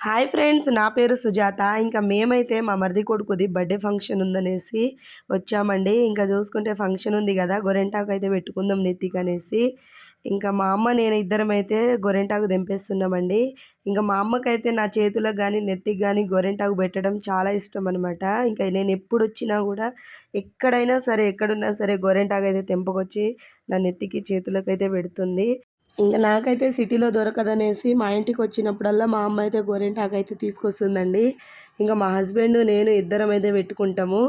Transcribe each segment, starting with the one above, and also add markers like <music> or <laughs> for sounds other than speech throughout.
Hi friends నా పేరు సుజాత. ఇంకా మేమైతే మా మరిది కొడుకుది బర్త్డే ఫంక్షన్ ఉందనేసి వచ్చామండి. ఇంకా చూసుకుంటే ఫంక్షన్ ఉంది కదా గొరెంటాకు అయితే పెట్టుకుందాం నెత్తికి అనేసి. ఇంకా మా అమ్మ నేను ఇద్దరం అయితే గొరెంటాకు తెంపేస్తున్నామండి. ఇంకా మా అమ్మకైతే నా చేతులకు కానీ నెత్తికి కానీ గొరెంటాకు పెట్టడం చాలా ఇష్టం అనమాట ఇంకా నేను ఎప్పుడు వచ్చినా కూడా ఎక్కడైనా సరే ఎక్కడున్నా సరే గొరెంటాకు అయితే తెంపకొచ్చి నా నెత్తికి చేతులకు అయితే పెడుతుంది. ఇంకా నాకైతే సిటీలో దొరకదనేసి మా ఇంటికి వచ్చినప్పుడల్లా మా అమ్మ అయితే గోరింటాకు అయితే తీసుకొస్తుందండి. ఇంకా మా హస్బెండ్ నేను ఇద్దరం అయితే పెట్టుకుంటాము.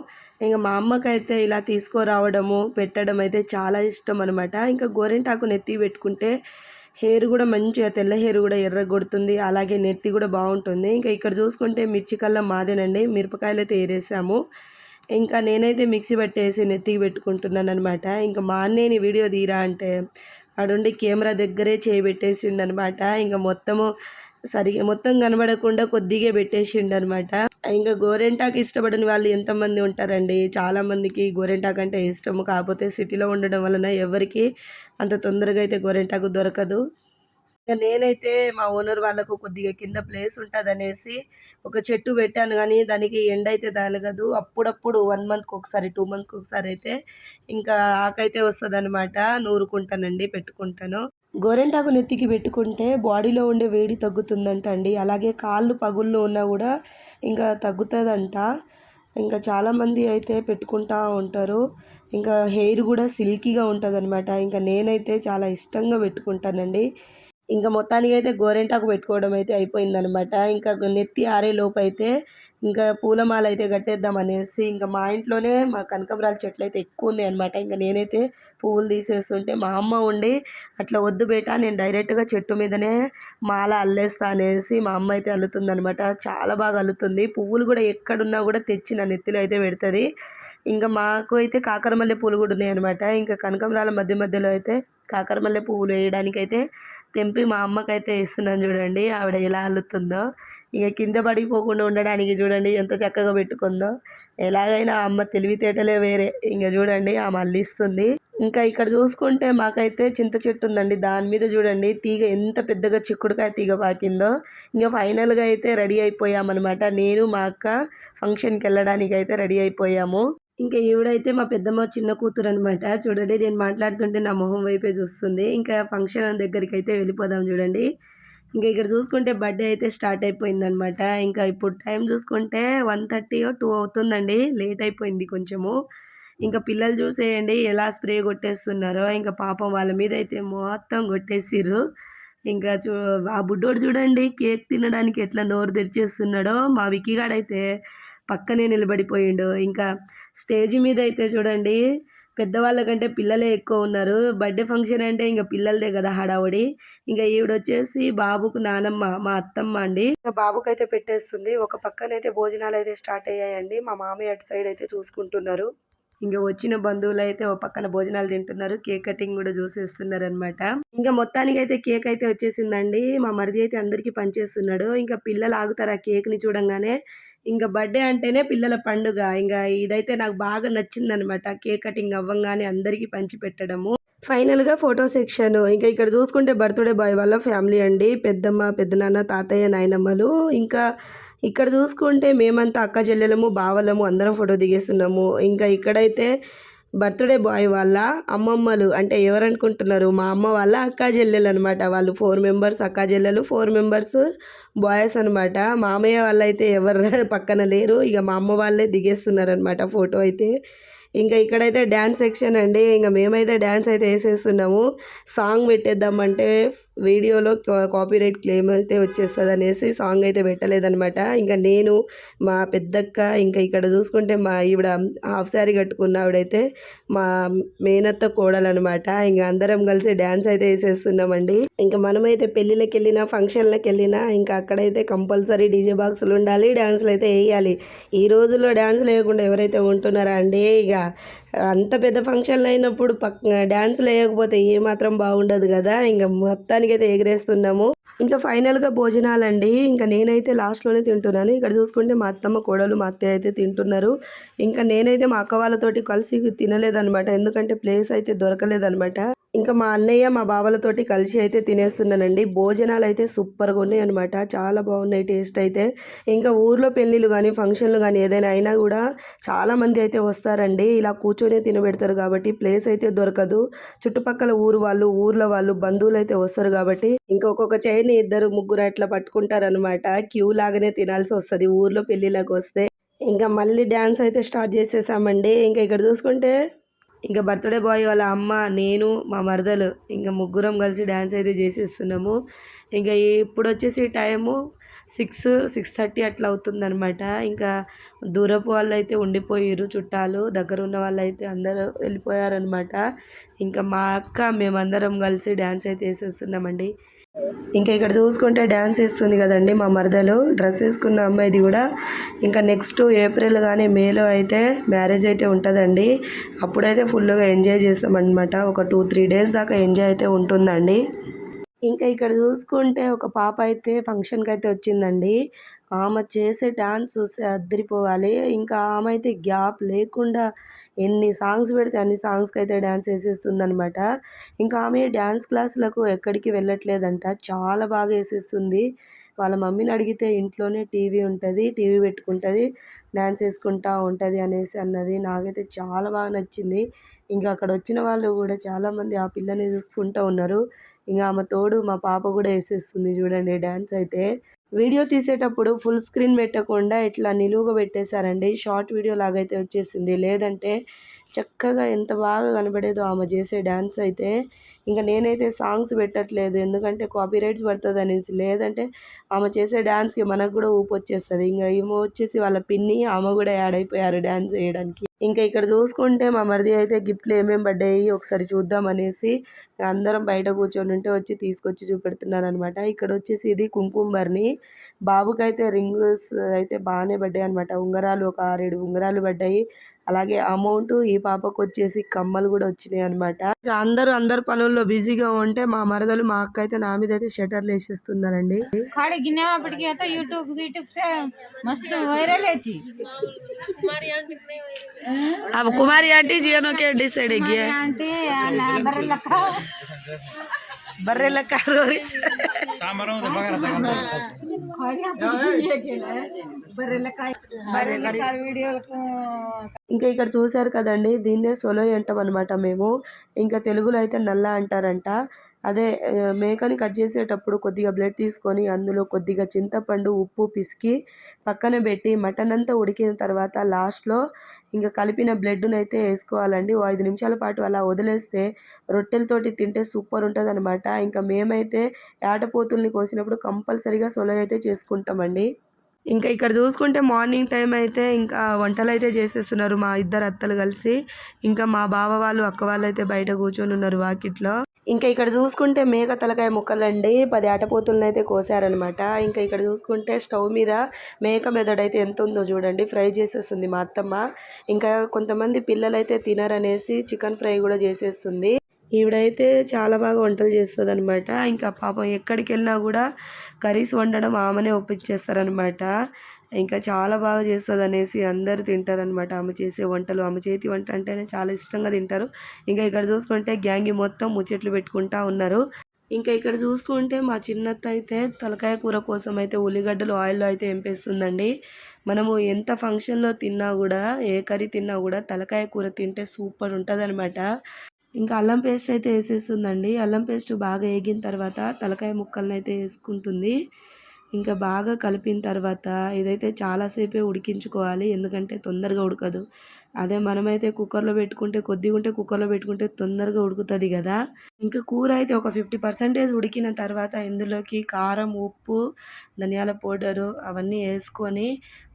ఇంకా మా అమ్మకైతే ఇలా తీసుకురావడము పెట్టడం అయితే చాలా ఇష్టం అనమాట ఇంకా గోరింటాకు నెత్తి పెట్టుకుంటే హెయిర్ కూడా మంచిగా తెల్ల హెయిర్ కూడా ఎర్ర కొడుతుంది అలాగే నెత్తి కూడా బాగుంటుంది. ఇంకా ఇక్కడ చూసుకుంటే మిర్చి కల్లా మాదేనండి. మిరపకాయలు అయితే ఏరేసాము. ఇంకా నేనైతే మిక్సీ పట్టేసి నెత్తికి పెట్టుకుంటున్నాను అనమాట ఇంకా మా అన్నయ్యని వీడియో తీరా అంటే ఆడుండి కెమెరా దగ్గరే చేయబెట్టేసిండు అనమాట ఇంకా మొత్తము సరిగా మొత్తం కనబడకుండా కొద్దిగా పెట్టేసిండు అనమాట ఇంకా గోరెంటాకు ఇష్టపడని వాళ్ళు ఎంతమంది ఉంటారండి? చాలామందికి గోరెంటాకు అంటే ఇష్టము. కాకపోతే సిటీలో ఉండడం వలన ఎవరికి అంత తొందరగా అయితే గోరెంటాకు దొరకదు. ఇక నేనైతే మా ఓనర్ వాళ్ళకు కొద్దిగా కింద ప్లేస్ ఉంటుంది అనేసి ఒక చెట్టు పెట్టాను కానీ దానికి ఎండ అయితే తగలగదు. అప్పుడప్పుడు వన్ మంత్కి ఒకసారి టూ మంత్స్కి ఒకసారి అయితే ఇంకా ఆకైతే వస్తుంది అనమాట నూరుకుంటానండి పెట్టుకుంటాను. గోరెంటాకు నెత్తికి పెట్టుకుంటే బాడీలో ఉండే వేడి తగ్గుతుందంట అండి. అలాగే కాళ్ళు పగుళ్ళు ఉన్నా కూడా ఇంకా తగ్గుతుందంట. ఇంకా చాలామంది అయితే పెట్టుకుంటా ఉంటారు. ఇంకా హెయిర్ కూడా సిల్కీగా ఉంటుంది అనమాట ఇంకా నేనైతే చాలా ఇష్టంగా పెట్టుకుంటానండి. ఇంకా మొత్తానికి అయితే గోరెంటాకు పెట్టుకోవడం అయితే అయిపోయిందనమాట ఇంకా నెత్తి ఆరే లోపు అయితే ఇంకా పూలమాల అయితే కట్టేద్దాం అనేసి ఇంకా మా ఇంట్లోనే మా కనకబరాల చెట్లు అయితే ఎక్కువ ఉన్నాయి అనమాట ఇంకా నేనైతే పువ్వులు తీసేస్తుంటే మా అమ్మ ఉండి అట్లా వద్దు బేట నేను డైరెక్ట్గా చెట్టు మీదనే మాల అల్లేస్తా అనేసి మా అమ్మ అయితే అల్లుతుందనమాట చాలా బాగా అల్లుతుంది. పువ్వులు కూడా ఎక్కడున్నా కూడా తెచ్చి నా నెత్తిలో అయితే పెడుతుంది. ఇంకా మాకు అయితే కాకరమల్లె పూలు కూడా ఉన్నాయి అనమాట ఇంకా కనకంబరాల మధ్య మధ్యలో అయితే కాకరమల్లె పువ్వులు వేయడానికి అయితే తెంపి మా అమ్మకైతే ఇస్తున్నాను చూడండి. ఆవిడ ఎలా అల్లుతుందో. ఇక కింద పడిపోకుండా ఉండడానికి చూడండి ఎంత చక్కగా పెట్టుకుందో. ఎలాగైనా అమ్మ తెలివితేటలే వేరే. ఇంకా చూడండి ఆమె అల్లిస్తుంది. ఇంకా ఇక్కడ చూసుకుంటే మాకైతే చింత చెట్టు ఉందండి. దాని మీద చూడండి తీగ ఎంత పెద్దగా చిక్కుడుకాయ తీగ పాకిందో. ఇంకా ఫైనల్గా అయితే రెడీ అయిపోయామన్నమాట. నేను మా అక్క ఫంక్షన్కి వెళ్ళడానికి అయితే రెడీ అయిపోయాము. ఇంకా ఈవిడైతే మా పెద్దమ్మ చిన్న కూతురు అనమాట చూడండి నేను మాట్లాడుతుంటే నా మొహం వైపే చూస్తుంది ఇంకా ఫంక్షన్ దగ్గరికి అయితే వెళ్ళిపోదాం చూడండి. ఇంకా ఇక్కడ చూసుకుంటే బర్త్డే అయితే స్టార్ట్ అయిపోయిందనమాట ఇంకా ఇప్పుడు టైం చూసుకుంటే వన్ థర్టీ టూ అవుతుందండి. లేట్ అయిపోయింది కొంచెము. ఇంకా పిల్లలు చూసేయండి ఎలా స్ప్రే కొట్టేస్తున్నారో. ఇంకా పాపం వాళ్ళ మీద అయితే మొత్తం కొట్టేసిర్రు. ఇంకా చూ ఆ బుడ్డోడు చూడండి కేక్ తినడానికి ఎట్లా నోరు తెరిచేస్తున్నాడో. మా విక్కీగాడైతే పక్కనే నిలబడిపోయిండు. ఇంకా స్టేజ్ మీద అయితే చూడండి. పెద్దవాళ్ళ కంటే పిల్లలే ఎక్కువ ఉన్నారు. బర్త్డే ఫంక్షన్ అంటే ఇంకా పిల్లలదే కదా హడావుడి. ఇంకా ఈవిడ వచ్చేసి బాబుకు నానమ్మ మా అత్తమ్మ అండి. ఇంకా బాబుకు అయితే పెట్టేస్తుంది. ఒక పక్కనైతే భోజనాలు అయితే స్టార్ట్ అయ్యాయండి. మా మామయ్య అటు సైడ్ అయితే చూసుకుంటున్నారు. ఇంకా వచ్చిన బంధువులు అయితే ఓ పక్కన భోజనాలు తింటున్నారు. కేక్ కటింగ్ కూడా చూసేస్తున్నారు అనమాట ఇంకా మొత్తానికి అయితే కేక్ అయితే వచ్చేసిందండి. మా మరిది అయితే అందరికీ పనిచేస్తున్నాడు. ఇంకా పిల్లలు ఆగుతారు ఆ కేక్ని చూడంగానే. ఇంకా బర్త్డే అంటేనే పిల్లల పండుగ. ఇంకా ఇదైతే నాకు బాగా నచ్చిందనమాట కేక్ కటింగ్ అవ్వంగానే అందరికీ పంచి పెట్టడము. ఫైనల్గా ఫోటో సెక్షన్. ఇంకా ఇక్కడ చూసుకుంటే బర్త్డే బాయ్ వాళ్ళ ఫ్యామిలీ అండి. పెద్దమ్మ పెద్దనాన్న తాతయ్య నాయనమ్మలు. ఇంకా ఇక్కడ చూసుకుంటే మేమంతా అక్క చెల్లెలము బావలము అందరం ఫోటో దిగేస్తున్నాము. ఇంకా ఇక్కడైతే బర్త్డే బాయ్ వాళ్ళ అమ్మమ్మలు అంటే ఎవరనుకుంటున్నారు? మా అమ్మ వాళ్ళ అక్కా చెల్లెలు అనమాట వాళ్ళు. ఫోర్ మెంబర్స్ అక్కా చెల్లెలు ఫోర్ మెంబర్స్ బాయ్స్ అనమాట మామయ్య వాళ్ళు అయితే ఎవరు <laughs> పక్కన లేరు. ఇక మా అమ్మ వాళ్ళే దిగేస్తున్నారు అనమాట ఫోటో అయితే. ఇంకా ఇక్కడైతే డ్యాన్స్ సెక్షన్ అండి. ఇంకా మేమైతే డ్యాన్స్ అయితే వేసేస్తున్నాము. సాంగ్ పెట్టేద్దామంటే వీడియోలో కాపీరైట్ క్లెయిమ్ అయితే వచ్చేస్తుంది అనేసి సాంగ్ అయితే పెట్టలేదనమాట ఇంకా నేను మా పెద్దక్క ఇంకా ఇక్కడ చూసుకుంటే మా ఈవిడ హాఫ్ శారీ కట్టుకున్న ఆవిడైతే మా మేనత్త కోడలనమాట ఇంకా అందరం కలిసి డ్యాన్స్ అయితే వేసేస్తున్నామండి. ఇంకా మనమైతే పెళ్ళిళ్ళకి వెళ్ళినా ఫంక్షన్లకు వెళ్ళినా ఇంకా అక్కడైతే కంపల్సరీ డీజే బాక్సులు ఉండాలి డ్యాన్సులు అయితే వేయాలి. ఈ రోజుల్లో డ్యాన్స్ లేకుండా ఎవరైతే ఉంటున్నారా అండి? ఇక అంత పెద్ద ఫంక్షన్లు అయినప్పుడు పక్ డ్యాన్స్ వేయకపోతే ఏమాత్రం బాగుండదు కదా. ఇంకా మొత్తానికి అయితే ఎగరేస్తున్నాము. ఇంకా ఫైనల్గా భోజనాలండి. ఇంకా నేనైతే లాస్ట్లోనే తింటున్నాను. ఇక్కడ చూసుకుంటే మా అత్తమ్మ కోడలు మా అత్తయ్య అయితే తింటున్నారు. ఇంకా నేనైతే మా అక్క వాళ్ళతోటి కలిసి తినలేదనమాట ఎందుకంటే ప్లేస్ అయితే దొరకలేదనమాట ఇంకా మా అన్నయ్య మా బావలతోటి కలిసి అయితే తినేస్తున్నానండి. భోజనాలు అయితే సూపర్గా ఉన్నాయి అనమాట చాలా బాగున్నాయి టేస్ట్ అయితే. ఇంకా ఊర్లో పెళ్ళిళ్ళు కానీ ఫంక్షన్లు కానీ ఏదైనా అయినా కూడా చాలామంది అయితే వస్తారండి. ఇలా కూర్చొని తినబెడతారు కాబట్టి ప్లేస్ అయితే దొరకదు. చుట్టుపక్కల ఊరు వాళ్ళు ఊర్లో వాళ్ళు బంధువులు అయితే వస్తారు కాబట్టి. ఇంకా ఒక్కొక్క చైర్ని ఇద్దరు ముగ్గురు అట్లా పట్టుకుంటారనమాట క్యూ లాగానే తినాల్సి వస్తుంది. ఊర్లో పెళ్ళిళ్ళకి వస్తే ఇంకా మళ్ళీ డ్యాన్స్ అయితే స్టార్ట్ చేసేసామండి. ఇంకా ఇక్కడ చూసుకుంటే ఇంకా బర్త్డే బాయ్ వాళ్ళ అమ్మ నేను మా మరదలు ఇంకా ముగ్గురం కలిసి డ్యాన్స్ అయితే చేసేస్తున్నాము. ఇంకా ఇప్పుడు వచ్చేసి టైము సిక్స్ సిక్స్ థర్టీ అట్లా అవుతుందనమాట ఇంకా దూరపు వాళ్ళు అయితే ఉండిపోయారు చుట్టాలు. దగ్గర ఉన్న వాళ్ళు అయితే అందరూ వెళ్ళిపోయారనమాట ఇంకా మా అక్క మేమందరం కలిసి డ్యాన్స్ అయితే వేసేస్తున్నామండి. ఇంకా ఇక్కడ చూసుకుంటే డ్యాన్స్ వేస్తుంది కదండి మా మరదలు. డ్రెస్ వేసుకున్న అమ్మాయిది కూడా. ఇంకా నెక్స్ట్ ఏప్రిల్ కానీ మేలో అయితే మ్యారేజ్ అయితే ఉంటుందండి. అప్పుడైతే ఫుల్గా ఎంజాయ్ చేస్తామన్నమాట. ఒక టూ త్రీ డేస్ దాకా ఎంజాయ్ అయితే ఉంటుందండి. ఇంకా ఇక్కడ చూసుకుంటే ఒక పాప అయితే ఫంక్షన్కి అయితే వచ్చిందండి. ఆమె చేసే డాన్స్ చూస్తే అద్దరిపోవాలి ఇంకా ఆమె అయితే గ్యాప్ లేకుండా ఎన్ని సాంగ్స్ పెడితే అన్ని సాంగ్స్కి అయితే డ్యాన్స్ వేసేస్తుంది అనమాట ఇంకా ఆమె డ్యాన్స్ క్లాసులకు ఎక్కడికి వెళ్ళట్లేదంట. చాలా బాగా వేసేస్తుంది. వాళ్ళ మమ్మీని అడిగితే ఇంట్లోనే టీవీ ఉంటుంది టీవీ పెట్టుకుంటుంది డ్యాన్స్ వేసుకుంటా ఉంటుంది అనేసి అన్నది. నాకైతే చాలా బాగా నచ్చింది. ఇంకా అక్కడ వచ్చిన వాళ్ళు కూడా చాలామంది ఆ పిల్లని చూసుకుంటూ ఉన్నారు. ఇంకా ఆమె తోడు మా పాప కూడా వేసేస్తుంది చూడండి డ్యాన్స్ అయితే. వీడియో తీసేటప్పుడు ఫుల్ స్క్రీన్ పెట్టకుండా ఇట్లా నిలువుగా పెట్టేశారండి. షార్ట్ వీడియో లాగైతే వచ్చేసింది. లేదంటే చక్కగా ఎంత బాగా కనబడేదో ఆమె చేసే డ్యాన్స్ అయితే. ఇంకా నేనైతే సాంగ్స్ పెట్టట్లేదు. ఎందుకంటే కాపీ రైట్స్ పడుతుంది అనేసి లేదంటే ఆమె చేసే డ్యాన్స్కి మనకు కూడా ఊపు వచ్చేస్తుంది. ఇంకా ఏమో వచ్చేసి వాళ్ళ పిన్ని ఆమె కూడా యాడ్ అయిపోయారు డ్యాన్స్ చేయడానికి ఇంకా ఇక్కడ చూసుకుంటే మా మరిది అయితే గిఫ్ట్లు ఏమేమి పడ్డాయి ఒకసారి చూద్దాం అనేసి అందరం బయట కూర్చొని ఉంటే వచ్చి తీసుకొచ్చి చూపెడుతున్నాను అనమాట ఇక్కడ వచ్చేసి ఇది కుంకుమర్ని. బాబుకైతే రింగ్స్ అయితే బాగానే పడ్డాయి అనమాట. ఉంగరాలు ఒక ఆరేడు ఉంగరాలు పడ్డాయి. అలాగే అమౌంట్ ఈ పాపకు వచ్చేసి కమ్మలు కూడా వచ్చినాయి అనమాట. అందరూ అందరు పనుల్లో బిజీగా ఉంటే మా మరదలు మా అక్క అయితే నా మీద అయితే షటర్లు వేసేస్తున్నారండి. యూట్యూబ్ యూట్యూబ్ మస్తు వైరల్ అయితే अब कुमारी आंटी जी नो के डिसाइड है गया आंटी ना बरे लका बरे लका रो रही है सामरो तो बगैर तो ఇంకా ఇక్కడ చూశారు కదండి దీన్నే సొలోయ్ అంటాం అనమాట మేము. ఇంకా తెలుగులో అయితే నల్ల అంటారంట. అదే మేకని కట్ చేసేటప్పుడు కొద్దిగా బ్లడ్ తీసుకొని అందులో కొద్దిగా చింతపండు ఉప్పు పిసికి పక్కన పెట్టి మటన్ అంతా ఉడికిన తర్వాత లాస్ట్లో ఇంకా కలిపిన బ్లడ్ను అయితే వేసుకోవాలండి. ఓ ఐదు నిమిషాల పాటు అలా వదిలేస్తే రొట్టెలతోటి తింటే సూపర్ ఉంటుంది అనమాట ఇంకా మేమైతే ఏటపోతుల్ని కోసినప్పుడు కంపల్సరీగా సొలోయ్ అయితే చేసుకుంటామండి. ఇంకా ఇక్కడ చూసుకుంటే మార్నింగ్ టైం అయితే ఇంకా వంటలు అయితే చేసేస్తున్నారు మా ఇద్దరు అత్తలు కలిసి. ఇంకా మా బావ వాళ్ళు అక్క వాళ్ళు అయితే బయట కూర్చొని ఉన్నారు వాకిట్లో. ఇంకా ఇక్కడ చూసుకుంటే మేక తలకాయ ముక్కలండి. పది ఆటపోతులను అయితే కోసారనమాట. ఇంకా ఇక్కడ చూసుకుంటే స్టవ్ మీద మేక మెదడు అయితే ఎంత ఉందో చూడండి. ఫ్రై చేసేస్తుంది మా అత్తమ్మ. ఇంకా కొంతమంది పిల్లలు అయితే తినరనేసి చికెన్ ఫ్రై కూడా చేసేస్తుంది. ఈవిడైతే చాలా బాగా వంటలు చేస్తుంది అనమాట ఇంకా పాపం ఎక్కడికి వెళ్ళినా కూడా కర్రీస్ వండడం ఆమెనే ఒప్పించేస్తారనమాట ఇంకా చాలా బాగా చేస్తుంది అనేసి అందరు తింటారనమాట ఆమె చేసే వంటలు ఆమె చేతి వంట అంటేనే చాలా ఇష్టంగా తింటారు. ఇంకా ఇక్కడ చూసుకుంటే గ్యాంగి మొత్తం ముచ్చట్లు పెట్టుకుంటా ఉన్నారు. ఇంకా ఇక్కడ చూసుకుంటే మా చిన్నత్త అయితే తలకాయ కూర కోసం అయితే ఉల్లిగడ్డలు ఆయిల్లో అయితే ఎంపేస్తుందండి. మనము ఎంత ఫంక్షన్లో తిన్నా కూడా ఏ కర్రీ తిన్నా కూడా తలకాయ కూర తింటే సూపర్ ఉంటుంది ఇంకా అల్లం పేస్ట్ అయితే వేసేస్తుందండి. అల్లం పేస్ట్ బాగా వేగిన తర్వాత తలకాయ ముక్కలను అయితే వేసుకుంటుంది. ఇంకా బాగా కలిపిన తర్వాత ఇదైతే చాలాసేపే ఉడికించుకోవాలి. ఎందుకంటే తొందరగా ఉడకదు. అదే మనమైతే కుక్కర్లో పెట్టుకుంటే కొద్దిగా ఉంటే కుక్కర్లో పెట్టుకుంటే తొందరగా ఉడుకుతుంది కదా. ఇంకా కూర అయితే ఒక ఫిఫ్టీ పర్సెంటేజ్ ఉడికిన తర్వాత ఇందులోకి కారం ఉప్పు ధనియాల పౌడరు అవన్నీ వేసుకొని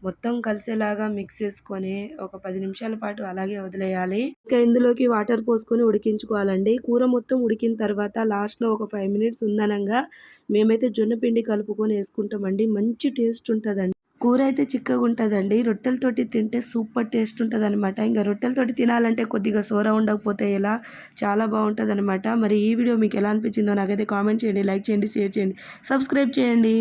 మొత్తం కలిసేలాగా మిక్స్ చేసుకొని ఒక పది నిమిషాల పాటు అలాగే వదిలేయాలి. ఇంకా ఇందులోకి వాటర్ పోసుకొని ఉడికించుకోవాలండి. కూర మొత్తం ఉడికిన తర్వాత లాస్ట్లో ఒక ఫైవ్ మినిట్స్ ఉందనంగా మేమైతే జొన్న పిండి కలుపుకొని వేసుకుంటామండి. మంచి టేస్ట్ ఉంటుందండి. కూర అయితే చిక్కగా ఉంటుందండి. రొట్టెలతోటి తింటే సూపర్ టేస్ట్ ఉంటుంది అనమాట ఇంకా రొట్టెలతోటి తినాలంటే కొద్దిగా సోర ఉండకపోతే ఎలా? చాలా బాగుంటుంది అనమాట మరి ఈ వీడియో మీకు ఎలా అనిపించిందో నాకైతే కామెంట్ చేయండి లైక్ చేయండి షేర్ చేయండి. సబ్స్క్రైబ్ చేయండి.